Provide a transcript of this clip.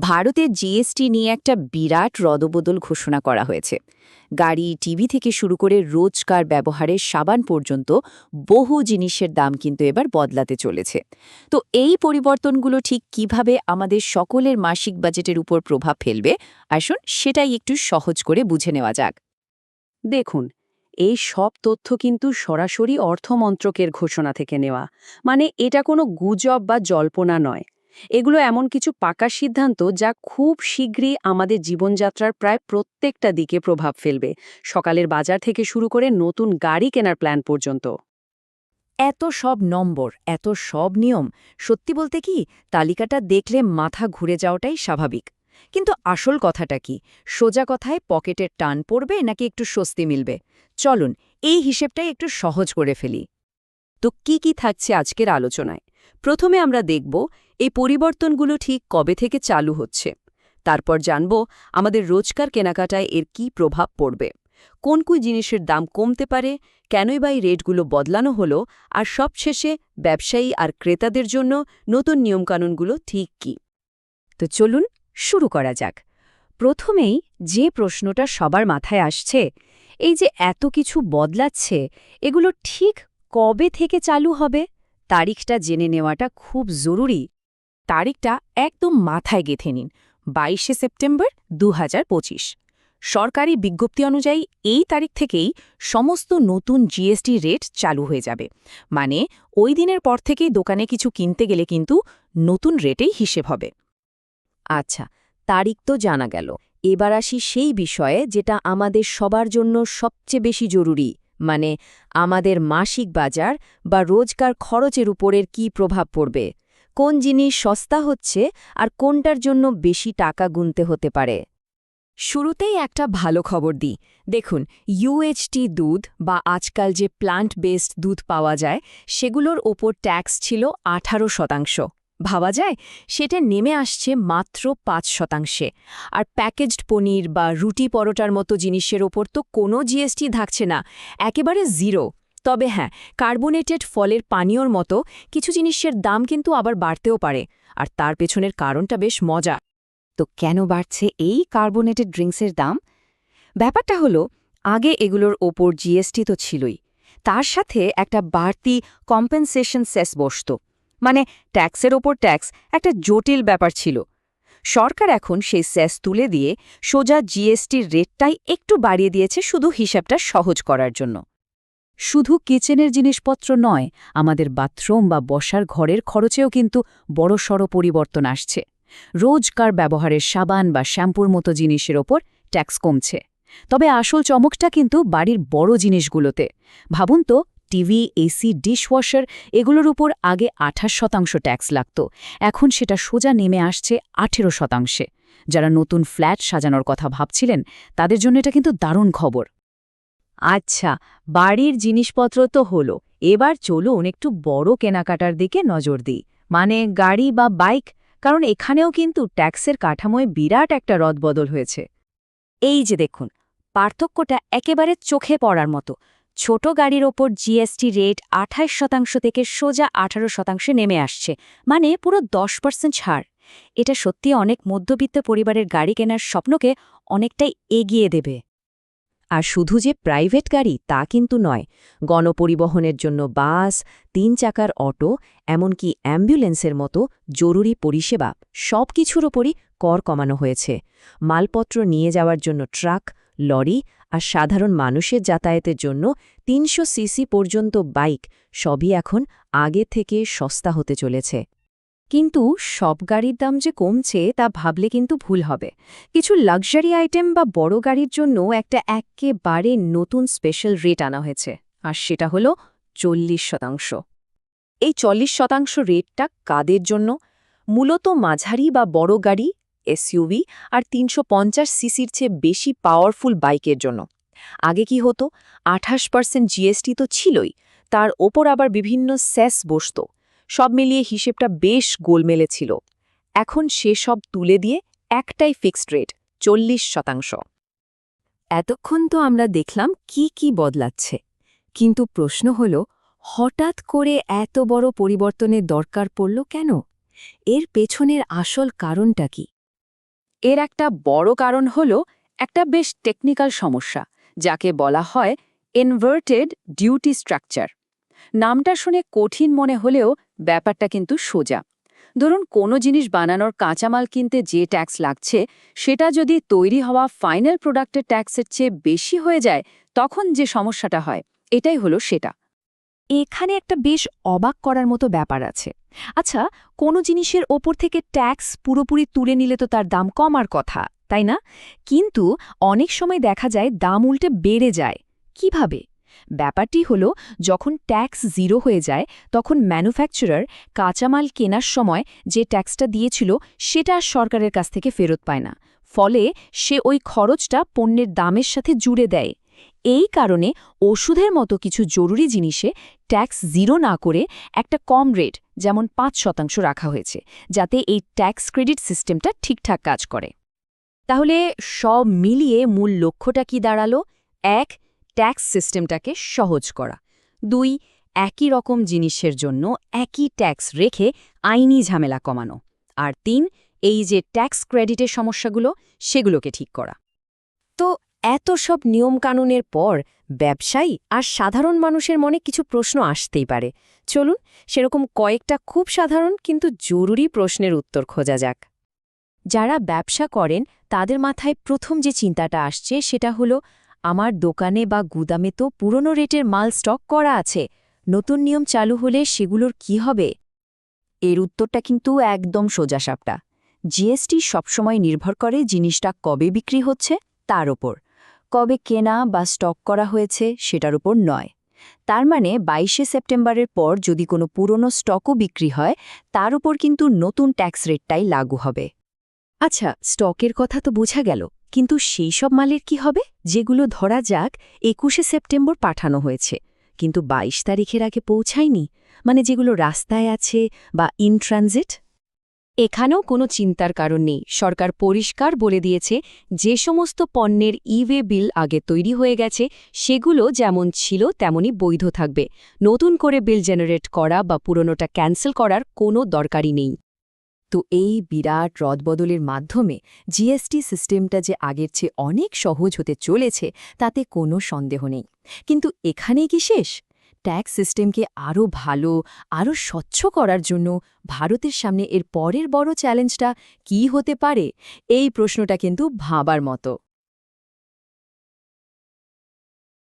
ভারতে জিএসটি নিয়ে একটা বিরাট রদবদল ঘোষণা করা হয়েছে। গাড়ি, টিভি থেকে শুরু করে রোজকার ব্যবহারের সাবান পর্যন্ত বহু জিনিসের দাম কিন্তু এবার বদলাতে চলেছে। তো এই পরিবর্তনগুলো ঠিক কীভাবে আমাদের সকলের মাসিক বাজেটের উপর প্রভাব ফেলবে? আসুন সেটাই একটু সহজ করে বুঝে নেওয়া যাক। দেখুন, এই সব তথ্য কিন্তু সরাসরি অর্থমন্ত্রকের ঘোষণা থেকে নেওয়া। মানে এটা কোনো গুজব বা জল্পনা নয়। এগুলো এমন কিছু পাকা সিদ্ধান্ত যা খুব শীঘ্রই আমাদের জীবনযাত্রার প্রায় প্রত্যেকটা দিকে প্রভাব ফেলবে। সকালের বাজার থেকে শুরু করে নতুন গাড়ি কেনার প্ল্যান পর্যন্ত। এত সব নম্বর, এত সব নিয়ম, সত্যি বলতে কি, তালিকাটা দেখলে মাথা ঘুরে যাওয়াটাই স্বাভাবিক। কিন্তু আসল কথাটা কি, সোজা কথায় পকেটের টান পড়বে নাকি একটু স্বস্তি মিলবে? চলুন, এই হিসেবটাই একটু সহজ করে ফেলি। তো কি কি থাকছে আজকের আলোচনায়? প্রথমে আমরা দেখব এই পরিবর্তনগুলো ঠিক কবে থেকে চালু হচ্ছে? তারপর জানব আমাদের রোজকার কেনাকাটায় এর কি প্রভাব পড়বে। কোন কোন জিনিসের দাম কমতে পারে, কেনই বা এই রেটগুলো বদলানো হলো, আর সবশেষে ব্যবসায়ী আর ক্রেতাদের জন্য নতুন নিয়মকানুনগুলো ঠিক কি? তো চলুন শুরু করা যাক। প্রথমেই যে প্রশ্নটা সবার মাথায় আসছে, এই যে এত কিছু বদলাচ্ছে, এগুলো ঠিক কবে থেকে চালু হবে? তারিখটা জেনে নেওয়াটা খুব জরুরি। তারিখটা একদম মাথায় গেঁথে নিন। বাইশে সেপ্টেম্বর দু হাজার পঁচিশ। সরকারি বিজ্ঞপ্তি অনুযায়ী এই তারিখ থেকেই সমস্ত নতুন জিএসটি রেট চালু হয়ে যাবে। মানে ওই দিনের পর থেকেই দোকানে কিছু কিনতে গেলে কিন্তু নতুন রেটেই হিসেব হবে। আচ্ছা তারিখ তো জানা গেল। এবার আসি সেই বিষয়ে যেটা আমাদের সবার জন্য সবচেয়ে বেশি জরুরি। মানে আমাদের মাসিক বাজার বা রোজকার খরচের উপরের কি প্রভাব পড়বে? কোন জিনিস সস্তা হচ্ছে আর কোনটার জন্য বেশি টাকা গুনতে হতে পারে। শুরুতেই একটা ভালো খবর দিই। দেখুন ইউএইচটি দুধ বা আজকাল যে প্লান্ট বেসড দুধ পাওয়া যায়, সেগুলোর ওপর ট্যাক্স ছিল আঠারো শতাংশ। ভাবা যায়, সেটা নেমে আসছে মাত্র পাঁচ শতাংশে। আর প্যাকেজড পনির বা রুটি পরোটার মতো জিনিসের ওপর তো কোনো জিএসটি থাকছে না, একেবারে জিরো তবে হ্যাঁ কার্বোনেটেড ফলের পানীয়র মতো কিছু জিনিসের দাম কিন্তু আবার বাড়তেও পারে। আর তার পেছনের কারণটা বেশ মজা। তো কেন বাড়ছে এই কার্বোনেটেড ড্রিঙ্কসের দাম? ব্যাপারটা হলো, আগে এগুলোর ওপর জিএসটি তো ছিলই। তার সাথে একটা বাড়তি কম্পেনসেশন সেস বসত। মানে ট্যাক্সের ওপর ট্যাক্স একটা জটিল ব্যাপার ছিল। সরকার এখন সেই সেস তুলে দিয়ে সোজা জিএসটির রেটটাই একটু বাড়িয়ে দিয়েছে শুধু হিসাবটা সহজ করার জন্য। শুধু কিচেনের জিনিসপত্র নয়, আমাদের বাথরুম বা বসার ঘরের খরচেও কিন্তু বড়সড় পরিবর্তন আসছে। রোজকার ব্যবহারের সাবান বা শ্যাম্পুর মতো জিনিসের ওপর ট্যাক্স কমছে। তবে আসল চমকটা কিন্তু বাড়ির বড় জিনিসগুলোতে। ভাবুন তো, টিভি, এসি, ডিশওয়াশার, এগুলোর উপর আগে আঠাশ শতাংশ ট্যাক্স লাগত। এখন সেটা সোজা নেমে আসছে আঠেরো শতাংশে। যারা নতুন ফ্ল্যাট সাজানোর কথা ভাবছিলেন, তাদের জন্য এটা কিন্তু দারুণ খবর। আচ্ছা বাড়ির জিনিসপত্র তো হলো। এবার চলুন একটু বড় কেনাকাটার দিকে নজর দিই। মানে গাড়ি বা বাইক? কারণ এখানেও কিন্তু ট্যাক্সের কাঠামোয় বিরাট একটা রদবদল হয়েছে। এই যে দেখুন, পার্থক্যটা একেবারে চোখে পড়ার মতো। ছোট গাড়ির ওপর জিএসটি রেট আঠাশ শতাংশ থেকে সোজা আঠারো শতাংশে নেমে আসছে। মানে পুরো দশ পার্সেন্ট ছাড়। এটা সত্যি অনেক মধ্যবিত্ত পরিবারের গাড়ি কেনার স্বপ্নকে অনেকটাই এগিয়ে দেবে। আর শুধু যে প্রাইভেট গাড়ি তা কিন্তু নয়, গণপরিবহনের জন্য বাস, তিন চাকার অটো, এমনকি অ্যাম্বুলেন্সের মতো জরুরি পরিষেবা সব কিছুর ওপরই কর কমানো হয়েছে। মালপত্র নিয়ে যাওয়ার জন্য ট্রাক, লরি আর সাধারণ মানুষের যাতায়াতের জন্য তিনশো সিসি পর্যন্ত বাইক সবই এখন আগে থেকে সস্তা হতে চলেছে। কিন্তু সব গাড়ির দাম যে কমছে তা ভাবলে কিন্তু ভুল হবে। কিছু লাক্সারি আইটেম বা বড় গাড়ির জন্য একটা একেবারে নতুন স্পেশাল রেট আনা হয়েছে, আর সেটা হলো চল্লিশ শতাংশ। এই চল্লিশ শতাংশ রেটটা কাদের জন্য? মূলত মাঝারি বা বড় গাড়ি এসইউভি আর তিনশো পঞ্চাশ সিসির চেয়ে বেশি পাওয়ারফুল বাইকের জন্য। আগে কি হতো? আঠাশ পার্সেন্ট জিএসটি তো ছিলই, তার ওপর আবার বিভিন্ন স্যাস বসত। সব মিলিয়ে হিসেবটা বেশ গোলমেলে ছিল। এখন সেসব তুলে দিয়ে একটাই ফিক্সড রেট চল্লিশ শতাংশ। এতক্ষণ তো আমরা দেখলাম কি কি বদলাচ্ছে। কিন্তু প্রশ্ন হল, হঠাৎ করে এত বড় পরিবর্তনের দরকার পড়ল কেন? এর পেছনের আসল কারণটা কি? এর একটা বড় কারণ হল একটা বেশ টেকনিক্যাল সমস্যা, যাকে বলা হয় ইনভার্টেড ডিউটি স্ট্রাকচার নামটা শুনে কঠিন মনে হলেও ব্যাপারটা কিন্তু সোজা। ধরুন কোনো জিনিস বানানোর কাঁচামাল কিনতে যে ট্যাক্স লাগছে, সেটা যদি তৈরি হওয়া ফাইনাল প্রোডাক্টের ট্যাক্সের চেয়ে বেশি হয়ে যায়, তখন যে সমস্যাটা হয়, এটাই হলো সেটা। এখানে একটা বেশ অবাক করার মতো ব্যাপার আছে। আচ্ছা কোনো জিনিসের ওপর থেকে ট্যাক্স পুরোপুরি তুলে নিলে তো তার দাম কমার কথা, তাই না? কিন্তু অনেক সময় দেখা যায় দাম উল্টে বেড়ে যায়। কীভাবে? ব্যাপারটি হল, যখন ট্যাক্স জিরো হয়ে যায়, তখন ম্যানুফ্যাকচারার কাঁচামাল কেনার সময় যে ট্যাক্সটা দিয়েছিল, সেটা সরকারের কাছ থেকে ফেরত পায় না। ফলে সে ওই খরচটা পণ্যের দামের সাথে জুড়ে দেয়। এই কারণে ওষুধের মতো কিছু জরুরি জিনিসে ট্যাক্স জিরো না করে একটা কম রেট যেমন পাঁচ শতাংশ রাখা হয়েছে, যাতে এই ট্যাক্স ক্রেডিট সিস্টেমটা ঠিকঠাক কাজ করে। তাহলে সব মিলিয়ে মূল লক্ষ্যটা কি দাঁড়াল? এক ট্যাক্স সিস্টেমটাকে সহজ করা। দুই, একই রকম জিনিসের জন্য একই ট্যাক্স রেখে আইনি ঝামেলা কমানো। আর তিন, এই যে ট্যাক্স ক্রেডিটের সমস্যাগুলো, সেগুলোকে ঠিক করা। তো এত সব নিয়মকানুনের পর ব্যবসায়ী আর সাধারণ মানুষের মনে কিছু প্রশ্ন আসতেই পারে। চলুন, সেরকম কয়েকটা খুব সাধারণ কিন্তু জরুরি প্রশ্নের উত্তর খোঁজা যাক। যারা ব্যবসা করেন, তাদের মাথায় প্রথম যে চিন্তাটা আসছে, সেটা হলো আমার দোকানে বা গুদামে তো পুরনো রেটের মাল স্টক করা আছে, নতুন নিয়ম চালু হলে সেগুলোর কি হবে? এর উত্তরটা কিন্তু একদম সোজাসাপটা জিএসটি সবসময় নির্ভর করে জিনিসটা কবে বিক্রি হচ্ছে, তার ওপর। কবে কেনা বা স্টক করা হয়েছে, সেটার উপর নয়। তার মানে বাইশে সেপ্টেম্বরের পর যদি কোনো পুরনো স্টকও বিক্রি হয়, তার উপর কিন্তু নতুন ট্যাক্স রেটটাই লাগু হবে। আচ্ছা স্টকের কথা তো বোঝা গেল। কিন্তু সেই সব মালের কি হবে? যেগুলো ধরা যাক, একুশে সেপ্টেম্বর পাঠানো হয়েছে। কিন্তু ২২ তারিখের আগে পৌঁছায়নি। মানে যেগুলো রাস্তায় আছে বা ইন ট্রানজিট? এখানেও কোনো চিন্তার কারণ নেই। সরকার পরিষ্কার বলে দিয়েছে, যে সমস্ত পণ্যের ইওয়ে বিল আগে তৈরি হয়ে গেছে, সেগুলো যেমন ছিল তেমনই বৈধ থাকবে। নতুন করে বিল জেনারেট করা বা পুরনোটা ক্যান্সেল করার কোনো দরকারই নেই। তো এই বিরাট রদবদলের মাধ্যমে জিএসটি সিস্টেমটা যে আগের চেয়ে অনেক সহজ হতে চলেছে, তাতে কোনো সন্দেহ নেই। কিন্তু এখানেই কি শেষ? ট্যাক্স সিস্টেমকে আরও ভালো, আরও স্বচ্ছ করার জন্য ভারতের সামনে এর পরের বড় চ্যালেঞ্জটা কি হতে পারে? এই প্রশ্নটা কিন্তু ভাবার মতো।